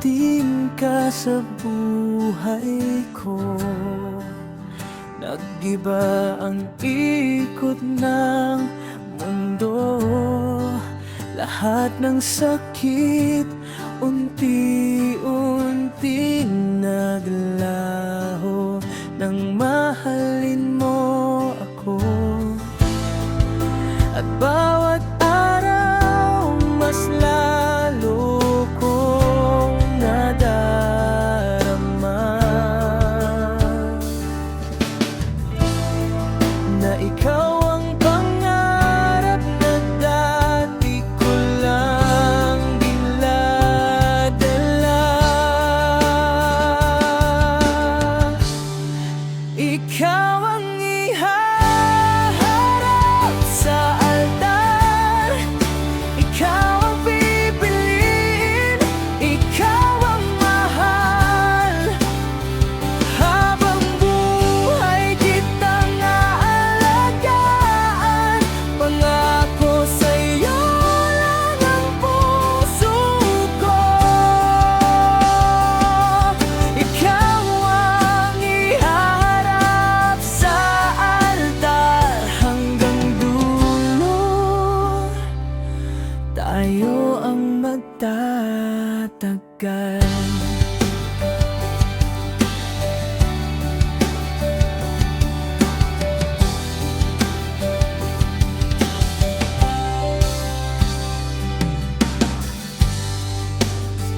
dumating ka sa buhay ko. Nagiba ang ikot ng mundo. Lahat ng sakit unti-unti naglaho. Nang mahalin mo ako. At ba tayo ang magtatagal.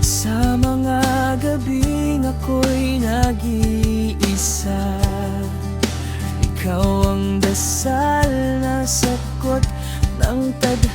Sa mga gabing ako'y nag-iisa Ikaw ang dasal na sakot ng tadhana.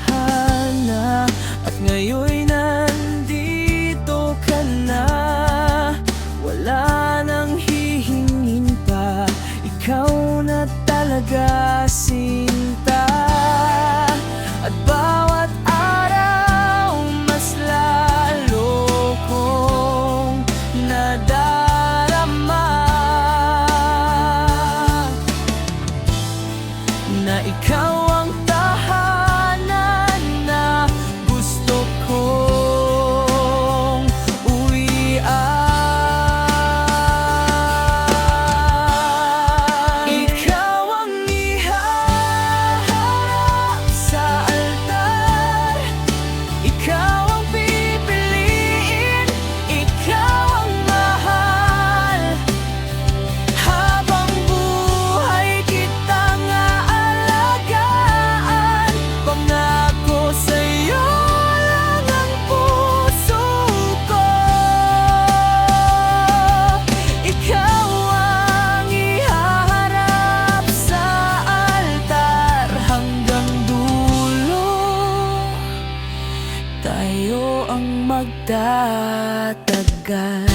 tagal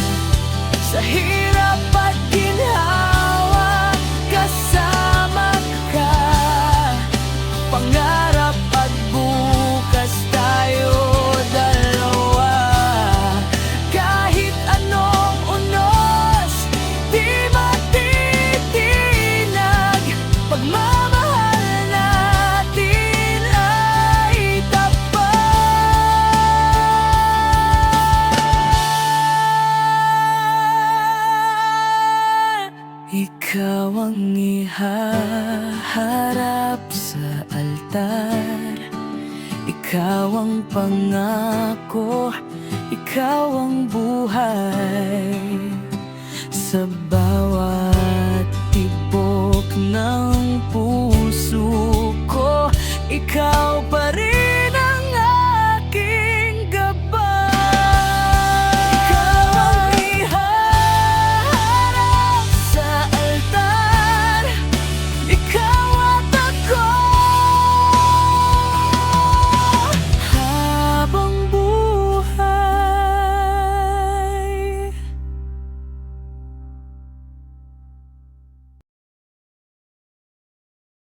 sa hirap haharap sa altar. Ikaw ang pangako, ikaw ang buhay. Sabay